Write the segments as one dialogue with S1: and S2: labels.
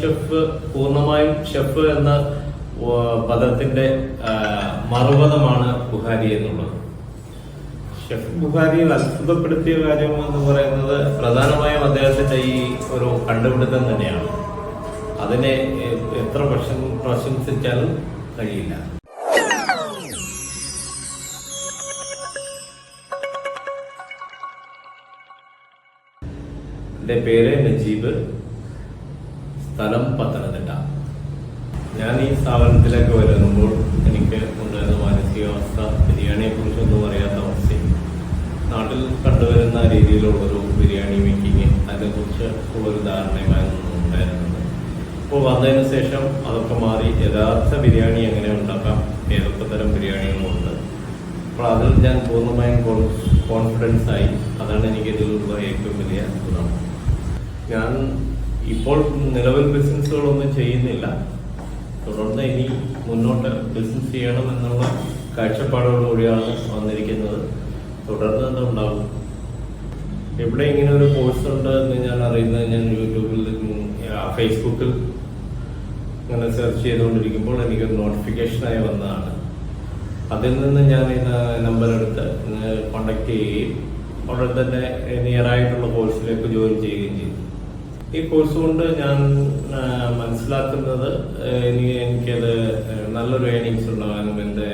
S1: Chef പൂർണമായും chef എന്ന പദത്തിന്റെ മറുപദമാണ് ബുഹാരി എന്നുള്ളത്. ഷെഫ് ബുഹാരി അത്ഭുതപ്പെടുത്തിയ കാര്യം എന്ന് പറയുന്നത് പ്രധാനമായും അദ്ദേഹത്തിന്റെ ഈ ഒരു കണ്ടുപിടുത്തം തന്നെയാണ്. അതിനെ എത്ര പ്രശം പ്രശംസിച്ചാലും കഴിയില്ല. എന്റെ പേര് നജീബ്. സ്ഥലം പത്തനംതിട്ട. ഞാൻ ഈ സ്ഥാപനത്തിലേക്ക് വരുമ്പോൾ എനിക്ക് ഉണ്ടായിരുന്ന മാനസികാവസ്ഥ ബിരിയാണിയെ കുറിച്ചൊന്നും അറിയാത്ത അവസ്ഥയും നാട്ടിൽ കണ്ടുവരുന്ന രീതിയിലുള്ളൊരു ബിരിയാണി മേക്കിങ് അതിനെക്കുറിച്ച് ഉള്ളൊരു ധാരണയുമായിരുന്നു ഉണ്ടായിരുന്നത് അപ്പോൾ വന്നതിന് ശേഷം അതൊക്കെ മാറി യഥാർത്ഥ ബിരിയാണി എങ്ങനെ ഉണ്ടാക്കാം ഏതൊക്കെ തരം ബിരിയാണികളുണ്ട് അപ്പോൾ അതിൽ ഞാൻ പൂർണമായും കോൺഫിഡൻസ് ആയി. അതാണ് എനിക്ക് ഇതിലുള്ള ഏറ്റവും വലിയ ഗുണം. ഞാൻ ഇപ്പോൾ നിലവിൽ ബിസിനസ്സുകളൊന്നും ചെയ്യുന്നില്ല. തുടർന്ന് ഇനി മുന്നോട്ട് ബിസിനസ് ചെയ്യണം എന്നുള്ള കാഴ്ചപ്പാടോടുകൂടിയാണ് വന്നിരിക്കുന്നത്. തുടർന്ന് എന്തുണ്ടാവും എവിടെ ഇങ്ങനെ ഒരു കോഴ്സ് ഉണ്ട് എന്ന് ഞാൻ അറിയുന്നത് ഞാൻ യൂട്യൂബിൽ ഫേസ്ബുക്കിൽ ഇങ്ങനെ സെർച്ച് ചെയ്തുകൊണ്ടിരിക്കുമ്പോൾ എനിക്കൊരു നോട്ടിഫിക്കേഷനായി വന്നതാണ്. അതിൽ നിന്ന് ഞാൻ ഈ നമ്പർ എടുത്ത് കോണ്ടാക്ട് ചെയ്യുകയും ഉടൻ തന്നെ നിയർ ആയിട്ടുള്ള കോഴ്സിലേക്ക് ജോയിൻ ചെയ്യുകയും ചെയ്തു. ഈ കോഴ്സ് കൊണ്ട് ഞാൻ മനസ്സിലാക്കുന്നത് എനിക്ക് എനിക്കത് നല്ലൊരു ഏണിങ്സ് ഉണ്ടാകാനും എന്റെ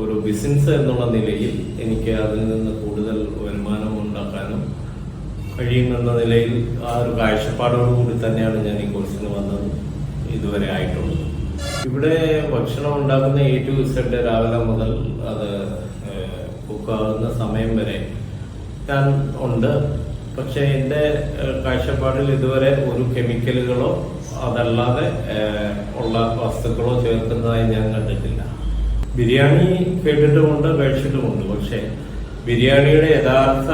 S1: ഒരു ബിസിനസ് എന്നുള്ള നിലയിൽ എനിക്ക് അതിൽ നിന്ന് കൂടുതൽ വരുമാനം ഉണ്ടാക്കാനും കഴിയുമെന്ന നിലയിൽ ആ ഒരു കാഴ്ചപ്പാടോടുകൂടി തന്നെയാണ് ഞാൻ ഈ കോഴ്സിന് വന്നത്. ഇതുവരെ ആയിട്ടുള്ളത് ഇവിടെ ഭക്ഷണം ഉണ്ടാക്കുന്ന എ ടു സെഡ് രാവിലെ മുതൽ അത് കുക്കാകുന്ന സമയം വരെ ഞാൻ ഉണ്ട്. പക്ഷെ ഏഹ്, കാഴ്ചപ്പാടിൽ ഇതുവരെ ഒരു കെമിക്കലുകളോ അതല്ലാതെ ഉള്ള വസ്തുക്കളോ ചേർക്കുന്നതായി ഞാൻ കണ്ടിട്ടില്ല. ബിരിയാണി കേട്ടിട്ടുമുണ്ട് കഴിച്ചിട്ടുമുണ്ട്. പക്ഷെ ബിരിയാണിയുടെ യഥാർത്ഥ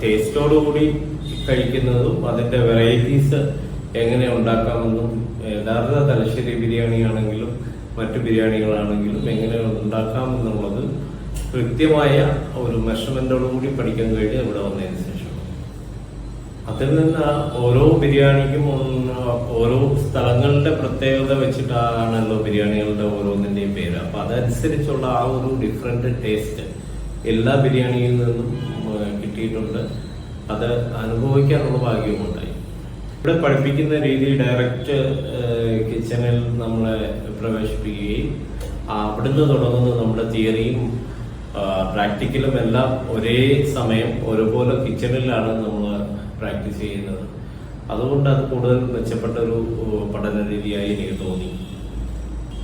S1: ടേസ്റ്റോടുകൂടി കഴിക്കുന്നതും അതിന്റെ വെറൈറ്റീസ് എങ്ങനെ ഉണ്ടാക്കാമെന്നും യഥാർത്ഥ തലശ്ശേരി ബിരിയാണി ആണെങ്കിലും മറ്റു ബിരിയാണികളാണെങ്കിലും എങ്ങനെ ഉണ്ടാക്കാം എന്നുള്ളത് കൃത്യമായ ഒരു മെഷർമെന്റോടുകൂടി പഠിക്കാൻ വേണ്ടി ഇവിടെ വന്നതിന് ശേഷം അതിൽ നിന്ന് ഓരോ ബിരിയാണിക്കും ഓരോ സ്ഥലങ്ങളുടെ പ്രത്യേകത വെച്ചിട്ടാണല്ലോ ബിരിയാണികളുടെ ഓരോന്നിന്റെയും പേര്. അപ്പൊ അതനുസരിച്ചുള്ള ആ ഒരു ഡിഫറെന്റ് ടേസ്റ്റ് എല്ലാ ബിരിയാണിയിൽ നിന്നും കിട്ടിയിട്ടുണ്ട്. അത് അനുഭവിക്കാനുള്ള ഭാഗ്യവുമുണ്ടായി ഇവിടെ പഠിപ്പിക്കുന്ന രീതി ഡയറക്റ്റ് കിച്ചണിൽ നമ്മളെ പ്രവേശിപ്പിക്കുകയും അവിടുന്ന് തുടങ്ങുന്ന നമ്മുടെ തിയറിയും പ്രാക്ടിക്കലും എല്ലാം ഒരേ സമയം ഒരുപോലെ കിച്ചണിലാണ് നമ്മൾ പ്രാക്ടീസ് ചെയ്യുന്നത്. അതുകൊണ്ട് അത് കൂടുതൽ മെച്ചപ്പെട്ട ഒരു പഠന രീതിയായി എനിക്ക് തോന്നി.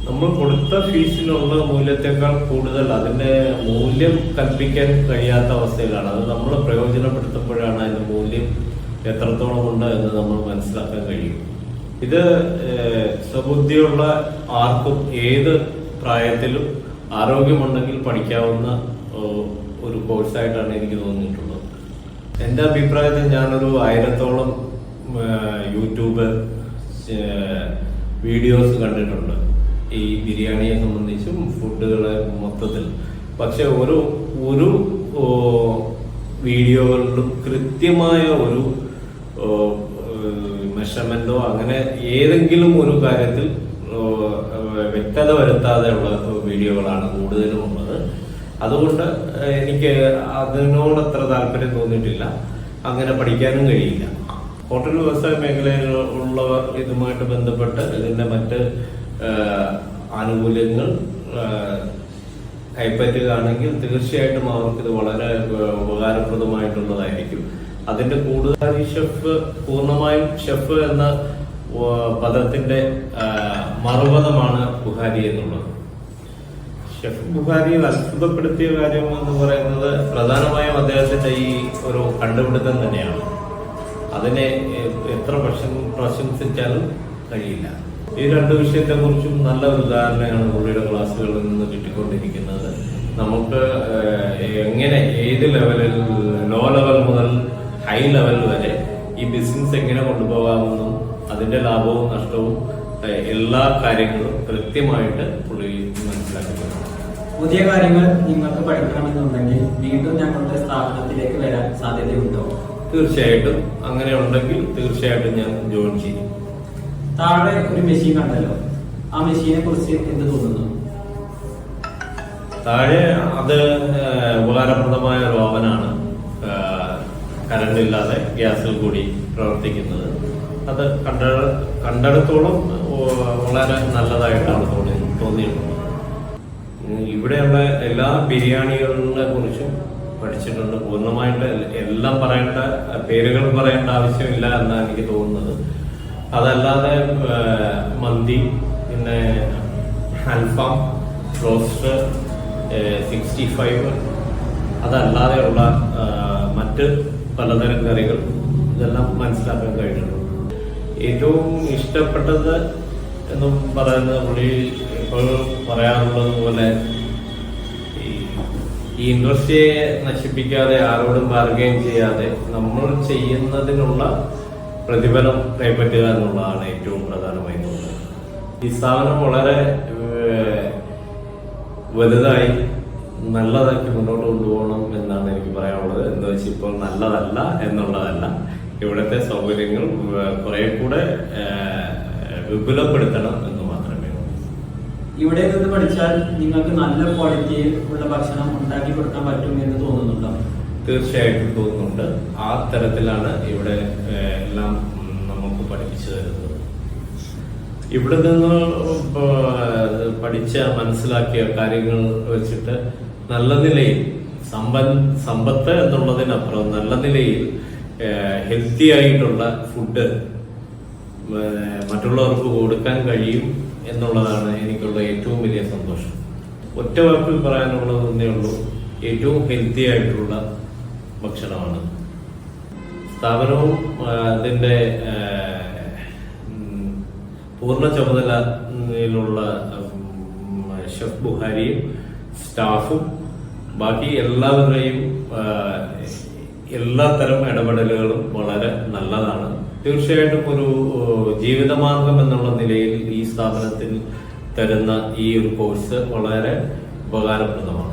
S1: നമ്മൾ കൊടുത്ത ഫീസിനുള്ള മൂല്യത്തെക്കാൾ കൂടുതൽ അതിന്റെ മൂല്യം കൽപ്പിക്കാൻ കഴിയാത്ത അവസ്ഥയിലാണ്. അത് നമ്മൾ പ്രയോജനപ്പെടുത്തുമ്പോഴാണ് അതിന്റെ മൂല്യം എത്രത്തോളം ഉണ്ട് എന്ന് നമ്മൾ മനസ്സിലാക്കാൻ കഴിയും. ഇത് സ്വബുദ്ധിയുള്ള ആർക്കും ഏത് പ്രായത്തിലും ആരോഗ്യമുണ്ടെങ്കിൽ പഠിക്കാവുന്ന ഒരു കോഴ്സായിട്ടാണ് എനിക്ക് തോന്നിയിട്ടുള്ളത്. എന്റെ അഭിപ്രായത്തിൽ ഞാനൊരു ആയിരത്തോളം യൂട്യൂബ് വീഡിയോസ് കണ്ടിട്ടുണ്ട്. ഈ ബിരിയാണിയെ സംബന്ധിച്ചും ഫുഡുകളെ മൊത്തത്തിൽ. പക്ഷെ ഒരു ഒരു വീഡിയോകളിലും കൃത്യമായ ഒരു മെഷർമെന്റോ അങ്ങനെ ഏതെങ്കിലും ഒരു കാര്യത്തിൽ വ്യക്തത വരുത്താതെയുള്ള വീഡിയോകളാണ് കൂടുതലും ഉള്ളത്. അതുകൊണ്ട് എനിക്ക് അതിനോട് അത്ര താല്പര്യം തോന്നിയിട്ടില്ല. അങ്ങനെ പഠിക്കാനും കഴിയില്ല. ഹോട്ടൽ വ്യവസായ മേഖലയിൽ ഉള്ളവർ ഇതുമായിട്ട് ബന്ധപ്പെട്ട് ഇതിന്റെ മറ്റ് ആനുകൂല്യങ്ങൾ കൈപ്പറ്റുകയാണെങ്കിൽ തീർച്ചയായിട്ടും അവർക്ക് ഇത് വളരെ ഉപകാരപ്രദമായിട്ടുള്ളതായിരിക്കും. അതിന്റെ കൂടുതൽ ഷെഫ് പൂർണമായും ഷെഫ് എന്ന പദത്തിന്റെ മറുപദമാണ് ബുഹാരി എന്നുള്ളത്. ഷെഫ് ബുഹാരി അത്ഭുതപ്പെടുത്തിയ കാര്യം എന്ന് പറയുന്നത് പ്രധാനമായും അദ്ദേഹത്തിന്റെ ഈ ഒരു കണ്ടുപിടുത്തം തന്നെയാണ്. അതിനെ എത്ര പ്രശം പ്രശംസിച്ചാലും കഴിയില്ല. ഈ രണ്ട് വിഷയത്തെ കുറിച്ചും നല്ല ഉദാഹരണമാണ് പുള്ളിയുടെ ക്ലാസ്സുകളിൽ നിന്ന് കിട്ടിക്കൊണ്ടിരിക്കുന്നത്. നമുക്ക് എങ്ങനെ ഏത് ലെവലിൽ ലോ ലെവൽ മുതൽ ഹൈ ലെവൽ വരെ ഈ ബിസിനസ് എങ്ങനെ കൊണ്ടുപോകാമെന്നും അതിന്റെ ലാഭവും നഷ്ടവും എല്ലാ കാര്യങ്ങളും കൃത്യമായിട്ട് പുള്ളി മനസ്സിലാക്കുന്നു
S2: പുതിയ കാര്യങ്ങൾ നിങ്ങൾക്ക് പഠിക്കണമെന്നുണ്ടെങ്കിൽ വീണ്ടും ഞങ്ങളുടെ സ്ഥാപനത്തിലേക്ക് വരാൻ സാധ്യതയുണ്ടോ?
S1: തീർച്ചയായിട്ടും. അങ്ങനെ ഉണ്ടെങ്കിൽ തീർച്ചയായിട്ടും ഞാൻ ജോയിൻ ചെയ്യും.
S2: താഴെ ഒരു മെഷീൻ കണ്ടല്ലോ. ആ മെഷീനെ കുറിച്ച് എന്ത് തോന്നുന്നു?
S1: താഴെ അത് ഉപകാരപ്രദമായ ഒരു ഓവനാണ്. കറണ്ട് ഇല്ലാതെ ഗ്യാസിൽ കൂടി പ്രവർത്തിക്കുന്നത്. അത് കണ്ട കണ്ടിടത്തോളം വളരെ നല്ലതായിട്ടാണ് തോന്നി തോന്നിയിട്ടുള്ളത് ഇവിടെയുള്ള എല്ലാ ബിരിയാണികളെ കുറിച്ചും പഠിച്ചിട്ടുണ്ട്. പൂർണമായിട്ട് എല്ലാം പറയേണ്ട പേരുകൾ പറയേണ്ട ആവശ്യമില്ല എന്നാണ് എനിക്ക് തോന്നുന്നത്. അതല്ലാതെ മന്തി പിന്നെ അൽഫാം റോസ്റ്റ് സിക്സ്റ്റി ഫൈവ് അതല്ലാതെയുള്ള മറ്റ് പലതരം കറികൾ ഇതെല്ലാം മനസ്സിലാക്കാൻ കഴിഞ്ഞിട്ടുണ്ട്. ഏറ്റവും ഇഷ്ടപ്പെട്ടത് എന്നും പറയുന്നത് പുള്ളി എപ്പോഴും പറയാറുള്ളത് പോലെ ഈ- ഇൻഡസ്ട്രിയെ നശിപ്പിക്കാതെ ആരോടും ബാർഗെയിൻ ചെയ്യാതെ നമ്മൾ ചെയ്യുന്നതിനുള്ള പ്രതിഫലം കൈപ്പറ്റുക എന്നുള്ളതാണ് ഏറ്റവും പ്രധാനമായി തോന്നുന്നത്. ഈ സ്ഥാപനം വളരെ വലുതായി നല്ലതാക്കി മുന്നോട്ട് കൊണ്ടുപോകണം എന്നാണ് എനിക്ക് പറയാനുള്ളത്. എന്ന് വെച്ചാൽ ഇപ്പോൾ നല്ലതല്ല എന്നുള്ളതല്ല. ഇവിടുത്തെ സൗകര്യങ്ങൾ കുറെ കൂടെ വിപുലപ്പെടുത്തണം എന്ന് മാത്രമേ
S2: ഇവിടെ നിന്ന് പഠിച്ചാൽ നിങ്ങൾക്ക് നല്ല ക്വാളിറ്റിയിൽ ഉള്ള ഭക്ഷണം ഉണ്ടാക്കി കൊടുക്കാൻ പറ്റും എന്ന് തോന്നുന്നുണ്ടോ?
S1: തീർച്ചയായിട്ടും തോന്നുന്നുണ്ട്. ആ തരത്തിലാണ് ഇവിടെ എല്ലാം നമുക്ക് പഠിപ്പിച്ചു തരുന്നത്. ഇവിടെ നിന്ന് പഠിച്ച മനസ്സിലാക്കിയ കാര്യങ്ങൾ വെച്ചിട്ട് നല്ല നിലയിൽ സമ്പൻ സമ്പത്ത് എന്നുള്ളതിനപ്പുറം നല്ല നിലയിൽ ഹെൽത്തി ആയിട്ടുള്ള ഫുഡ് മറ്റുള്ളവർക്ക് കൊടുക്കാൻ കഴിയും എന്നുള്ളതാണ് എനിക്കുള്ള ഏറ്റവും വലിയ സന്തോഷം. ഒറ്റ വാക്കിൽ പറയാനുള്ളത് തന്നേ ഉള്ളൂ. ഏറ്റവും ഹെൽത്തി ആയിട്ടുള്ള ഭക്ഷണമാണ്. സ്ഥാപനവും അതിന്റെ പൂർണ ചുമതലയിലുള്ള ഷെഫ് ബുഹാരിയും സ്റ്റാഫും ബാക്കി എല്ലാവരുടെയും എല്ലാ തരം ഇടപെടലുകളും വളരെ നല്ലതാണ്. തീർച്ചയായിട്ടും ഒരു ജീവിതമാർഗം എന്നുള്ള നിലയിൽ ഈ സ്ഥാപനത്തിൽ തരുന്ന ഈ ഒരു കോഴ്സ് വളരെ ഉപകാരപ്രദമാണ്.